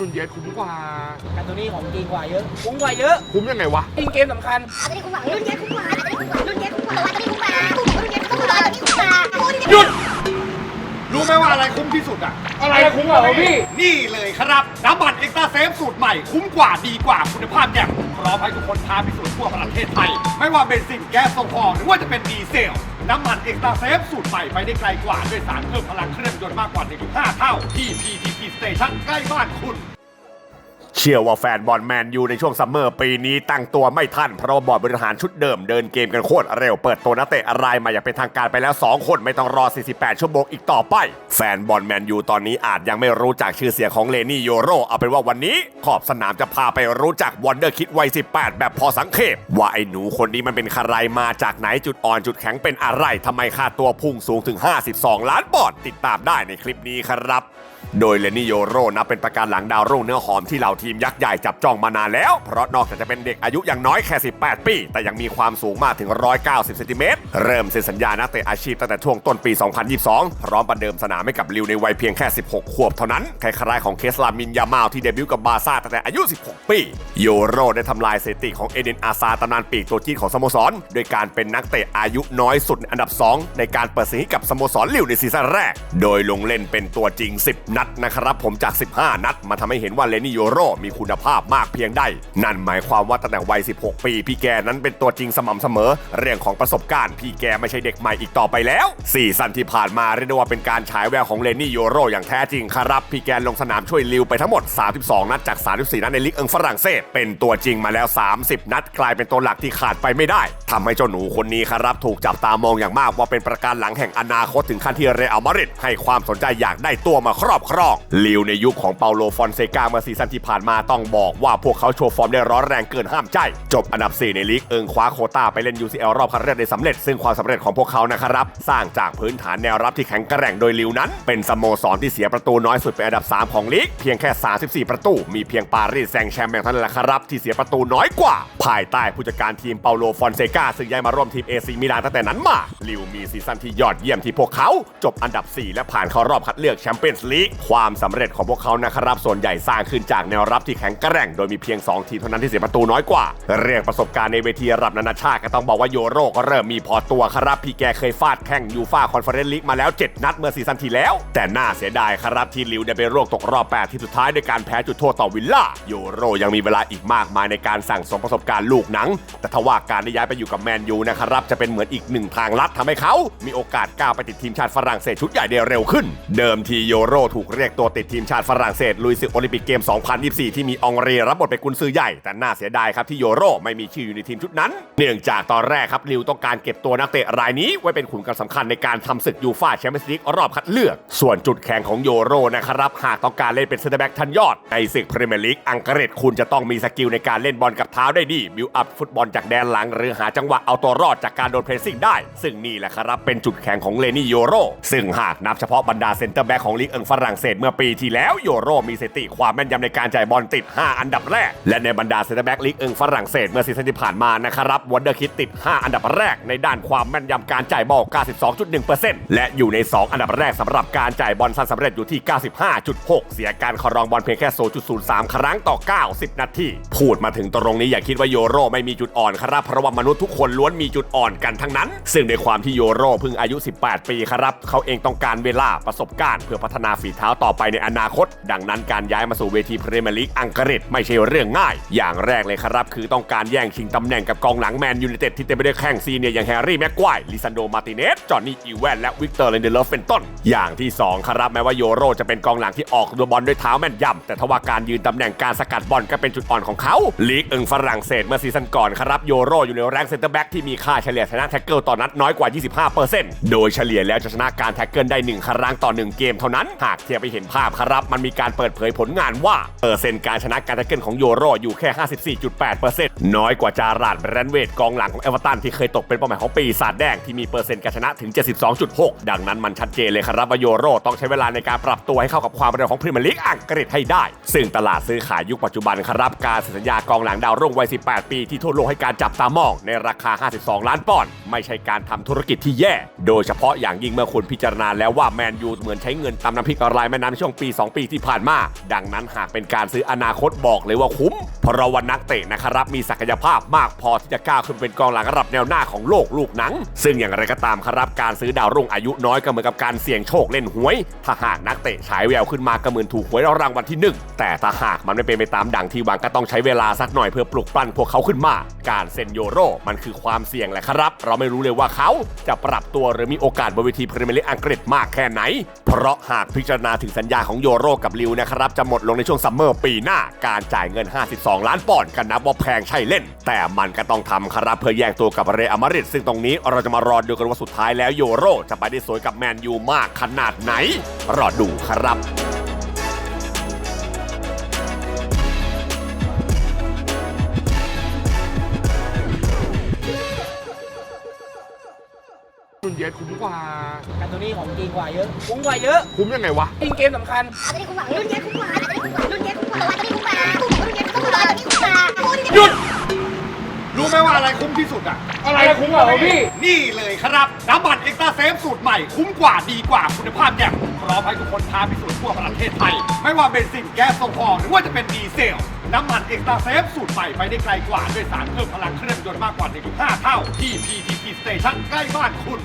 นุนเยสคุ้มกว่าแต่ตัวนี้ของจริงกว่าเยอะคุ้มกว่าเยอะคุ้มยังไงวะ จริงเกมสำคัญอาจจะได้คุ้มกว่ารุ่นเย็นคุ้มกว่าอาจจะได้คุ้มกว่ารุ่นเย็นคุ้มกว่าอาจจะได้คุ้มกว่ารุ่นเย็นคุ้มกว่ารุ่นเย็นคุ้มกว่ารุ่นเย็นหยุด รู้ไหมว่าอะไรคุ้มที่สุดอะอะไรคุ้มกว่าพี่ นี่เลยครับ น้ำมันเอ็กซ์ตร้าเซฟสูตรใหม่ คุ้มกว่าดีกว่าคุณภาพอย่างพร้อมให้ทุกคนท้าพิสูจน์ทั่วประเทศไทย ไม่ว่าเบนซินแก๊สโซฮอล์หรือว่าจะเป็นดีเซล น้ำมันเอ็กซ์ตร้าเซฟสูตรใหม่ไปได้ไกลกว่าด้วยสารเพิ่มพลังเครื่องยนต์มากกว่า 1.5 เท่าที่ PTT Station ใกล้บ้านคุณ เชื่อว่าแฟนบอลแมนยูในช่วงซัมเมอร์ปีนี้ตั้งตัวไม่ทันเพราะบอร์ดบริหารชุดเดิมเดินเกมกันโคตรเร็วเปิดตัวนักเตะอะไรายมาอย่างเป็นทางการไปแล้ว 2 คนไม่ต้องรอ 48 ชั่วโมงอีกต่อไป แฟนบอลแมนยูตอนนี้อาจยังไม่รู้จักชื่อเสียงของเลนี่โยโรเอาเป็นว่าวันนี้ ขอบสนามจะพาไปรู้จักวันเดอร์คิดวัย 18 แบบพอสังเขปว่าไอ้หนูคนนี้มันเป็นใครมาจากไหนจุดอ่อนจุดแข็งเป็นอะไรทำไมค่าตัวพุ่งสูงถึง 52 ล้านปอนด์ติดตามได้ในคลิปนี้ครับ โดยเลนิโยโรนับเป็นประการหลังดาวรุ่งเนื้อหอมที่เหล่าทีมยักษ์ใหญ่จับจ้องมานานแล้ว เพราะนอกจากจะเป็นเด็กอายุอย่างน้อยแค่ 18 ปี แต่ยังมีความสูงมากถึง 190 เซนติเมตร เริ่มเซ็นสัญญานักเตะอาชีพตั้งแต่ช่วงต้นปี 2022 พร้อมประเดิมสนามให้กับลิวในวัยเพียงแค่ 16 ขวบเท่านั้นคล้ายๆของเคสลามินยามาลที่เดบิวต์กับบาซ่าตั้งแต่อายุ 16 ปีโยโรได้ทำลายสถิติของเอเดนอาซาตำนานปีกตัวจี๊ดของสโมสรโดยการเป็นนักเตะอายุน้อยสุดอันดับ 2 ในการเปิดสนามให้กับสโมสรลิวในซีซั่นแรก โดยลงเล่นเป็นตัวจริง 10นัดนะครับผมจาก 15 นัด มาทำให้เห็นว่าเลนี่โยโรมีคุณภาพมากเพียงใดนั่นหมายความว่าตั้งแต่วัย 16 ปี พี่แกนั้นเป็นตัวจริงสม่ำเสมอ เรื่องของประสบการณ์ พี่แกไม่ใช่เด็กใหม่อีกต่อไปแล้วซีซั่นที่ผ่านมาเรียกได้ว่าเป็นการฉายแววของเลนี่โยโรอย่างแท้จริงครับ พี่แกลงสนามช่วยลิวไปทั้งหมด 32 นัดจาก 34 นัดในลีกเอิงฝรั่งเศส เป็นตัวจริงมาแล้ว 30 นัดกลายเป็นตัวหลักที่ขาดไปไม่ได้ทำให้เจ้าหนูคนนี้ครับถูกจับตามองอย่างมากว่าเป็นประการหลังแห่งอนาคตถึงขั้นที่เรอัลมาดริดให้ความสนใจอยากได้ตัวมาครอบครองลิวในยุคของเปาโลฟอนเซกาเมื่อซีซั่นที่ผ่านมาต้องบอกว่าพวกเขาโชว์ฟอร์มได้ร้อนแรงเกินห้ามใจ จบอันดับ 4 ในลีกเอิงคว้าโคต้าไปเล่น UCL รอบคัดเลือกได้สำเร็จ ซึ่งความสำเร็จของพวกเขานะครับ สร้างจากพื้นฐานแนวรับที่แข็งแกร่งโดยลิวนั้น เป็นสโมสรที่เสียประตูน้อยสุดเป็นอันดับ 3 ของลีกเพียงแค่ 34 ประตู มีเพียงปารีสแซงแชร์แมงเท่านั้นแหละครับที่เสียประตูน้อยกว่า ภายใต้ผู้จัดการทีมเปาโลฟอนเซกาซึ่งย้ายมาร่วมทีมเอซีมิลานตั้งแต่นั้นมาลิวมีซีซั่นที่ยอดเยี่ยมที่พวกเขา จบอันดับ 4 และผ่านเข้ารอบคัดเลือกแชมเปี้ยนส์ลีกความสำเร็จของพวกเขานะครับส่วนใหญ่สร้างขึ้นจากแนวรับที่แข็งแกร่ง โดยมีเพียง 2 ทีมเท่านั้นที่เสียประตูน้อยกว่า เรียกประสบการณ์ในเวทีระดับนานาชาติก็ต้องบอกว่าโยโรก็เริ่มมีพอตัวครับพี่แกเคยฟาดแข่งยูฟ่าคอนเฟอเรนซ์ลีกมาแล้ว 7 นัดเมื่อซีซั่นที่แล้ว แต่น่าเสียดายครับที่ลิวได้ไปโรคตกรอบ 8 ที่สุดท้ายด้วยการแพ้จุดโทษต่อวิลล่าโยโรยังมีเวลาอีกมากมายในการสั่งสมประสบการณ์ลูกหนัง แต่ทว่าการได้ย้ายไปอยู่กับแมนยูนะครับจะเป็นเหมือนอีกหนึ่งทางลัดทำให้เขา มีโอกาสก้าวไปติดทีมชาติฝรั่งเศสชุดใหญ่ได้เร็วขึ้น เดิมทีโยโรถูกเรียกตัวติดทีมชาติฝรั่งเศสลุยศึกโอลิมปิกเกม 2024 ที่มีองเรีรับบทเป็นกุนซือใหญ่ แต่น่าเสียดายครับที่โยโรไม่มีชื่ออยู่ในทีมชุดนั้น เนื่องจากตอนแรกครับลิวต้องการเก็บตัวนักเตะรายนี้ไว้เป็นขุนกำลังสำคัญในการทำศึกยูฟ่าแชมเปี้ยนส์ลีกรอบคัดเลือก ส่วนจุดแข็งของโยโรนะครับหากต้องการเล่นเป็นเซนเตอร์แบ็กทันยอดในศึกพรีเมียร์ลีกอังกฤษคุณจะต้องมีสกิลในการเล่นบอลกับเท้าได้ดีบิวอัพฟุตบอลจากแดนหลัง หรือหาจังหวะเอาตัวรอดจากการโดนเพรสซิ่งได้ ซึ่งนี่แหละครับเป็นจุดแข็งของเลนี่โยโรซึ่งหากนับเฉพาะบรรดาเซนเตอร์แบ็กของลีกเอิงฝรั่งเศสเมื่อปีที่แล้วโยโรมีสถิติความแม่นยำในการจ่ายบอลติด 5 อันดับแรก และในบรรดาเซนเตอร์แบ็กลีกเอิงฝรั่งเศสเมื่อซีซั่นที่ผ่านมานะครับวันเดอร์คิดติด 5 อันดับแรก ในด้านความแม่นยำการจ่ายบอล 92.1%และอยู่ใน 2 อันดับแรกสำหรับการจ่ายบอลสั้นสำเร็จอยู่ที่ 95.6 เสียการครองบอลเพียงแค่ 0.03 ครั้งต่อ 90 นาทีพูดมาถึงตรงนี้อย่าคิดว่าโยโรไม่มีจุดอ่อนครับเพราะว่ามนุษย์ทุกคนล้วนมีจุดอ่อนกันทั้งนั้น ซึ่งในความที่โยโรเพิ่งอายุ 18 ปีครับเขาเองต้องการเวลาประสบการณ์เพื่อพัฒนาฝีเท้าต่อไปในอนาคต ดังนั้นการย้ายมาสู่เวทีพรีเมียร์ลีกอังกฤษไม่ใช่เรื่องง่าย อย่างแรกเลยครับ คือต้องการแย่งชิงตำแหน่งกับกองหลังแมนยูไนเต็ดที่เต็มไปด้วยแข้งซีเนียอย่างแฮร์รี่แม็กควายลิซันโดมาร์ติเนสจอห์นนี่อีแวนและวิกเตอร์เลนเดลฟเป็นต้น อย่างที่สองครับแม้ว่าโยโรจะเป็นกองหลังที่ออกตัวบอลด้วยเท้าแม่นยำแต่ทว่าการยืนตำแหน่งการสกัดบอลก็เป็นจุดอ่อนของเขาลีกเอิงฝรั่งเศสเมื่อซีซั่นก่อนครับโยโรอยู่ในแรงเซนเตอร์แบ็กที่มีค่าเฉลี่ยชนะแท็กเกิลต่อนัดน้อยกว่า 25%โดยเฉลี่ยแล้วจะชนะการแท็กเกิลได้ 1 ครั้งต่อ 1 เกมเท่านั้นหากเทียบไปเห็นภาพครับ มันมีการเปิดเผยผลงานว่าเปอร์เซ็นต์การชนะการแท็กเกิลของโยโรอยู่แค่ 54.8%น้อยกว่าจาราดแบรนเวดกองหลังของเอเวอร์ตันที่เคยตกเป็นเป้าหมายของปีศาจแดงที่มีเปอร์เซ็นต์การชนะถึง 72.6 ดังนั้นมันชัดเจนเลยครับว่าโยโรต้องใช้เวลาในการปรับตัวให้เข้ากับความเร็วของพรีเมียร์ลีกอังกฤษให้ได้ ซึ่งตลาดซื้อขายยุคปัจจุบันครับการเซ็นสัญญากองหลังดาวรุ่งวัย 18 ปีที่ทั่วโลกให้การจับตามองในราคา 52 ล้านปอนด์ไม่ใช่การทำธุรกิจที่แย่ โดยเฉพาะอย่างยิ่งเมื่อคุณพิจารณาแล้วว่าแมนยูเหมือนใช้เงินตำน้ำพริกละลายแม่น้ำช่วงปี 2 ปีที่ผ่านมา ดังนั้นหากเป็นการซื้ออนาคตบอกเลยว่าคุ้ม เพราะว่านักเตะนะครับมีศักยภาพมากพอที่จะก้าวขึ้นเป็นกองหลังระดับแนวหน้าของโลกลูกหนัง ซึ่งอย่างไรก็ตามครับการซื้อดาวรุ่งอายุน้อยก็เหมือนกับการเสี่ยงโชคเล่นหวย ถ้าหากนักเตะฉายแววขึ้นมาก็เหมือนถูกหวยรางวัลที่หนึ่งแต่ถ้าหากมันไม่เป็นไปตามดังที่หวังก็ต้องใช้เวลาสักหน่อยเพื่อปลุกปั้นพวกเขาขึ้นมา การเซ็นโยโรมันคือความเสี่ยงแหละครับเราไม่รู้เลยว่าเขาจะปรับตัวหรือมีโอกาสบนเวทีพรีเมียร์ลีกอังกฤษมากแค่ไหน เพราะหากพิจารณาถึงสัญญาของโยโรกับลิวนะครับจะหมดลงในช่วงซัมเมอร์ปีหน้าการจ่ายเงิน 52 ล้านปอนด์กันนับว่าแพงใช่เล่น แต่มันก็ต้องทำครับเพื่อแย่งตัวกับเรอัลมาดริดซึ่งตรงนี้เราจะมารอดูกันว่าสุดท้ายแล้วโยโรจะไปได้สวยกับแมนยูมากขนาดไหนรอดูครับ เย็ดคุ้มกว่า การตัวนี้ของจริงกว่าเยอะคุ้มกว่าเยอะคุ้มยังไงวะ จริงเกมสำคัญอาจจะได้คุ้มกว่ารุ่นเย็นคุ้มกว่าอาจจะได้คุ้มกว่ารุ่นเย็นคุ้มกว่าแต่ว่าอาจจะได้คุ้มกว่ารุ่นเย็นคุ้มกว่าแต่ว่าอาจจะได้คุ้มกว่าหยุดรู้ไหมว่าอะไรคุ้มที่สุดอะอะไรคุ้มกว่าพี่ นี่เลยครับ น้ำมันเอ็กซ์ตร้าเซฟสูตรใหม่ คุ้มกว่าดีกว่าคุณภาพแจ่มพร้อมให้ทุกคนท้าพิสูจน์ทั่วประเทศไทย ไม่ว่าเบนซินแก๊สโซฮอล์หรือว่าจะเป็นดีเซล น้ำมันเอ็กซ์ตร้าเซฟสูตรใหม่ไปได้ไกลกว่า ด้วยสารเพิ่มพลังเครื่องยนต์มากกว่า 1.5 เท่าที่ PTT Station ใกล้บ้านคุณ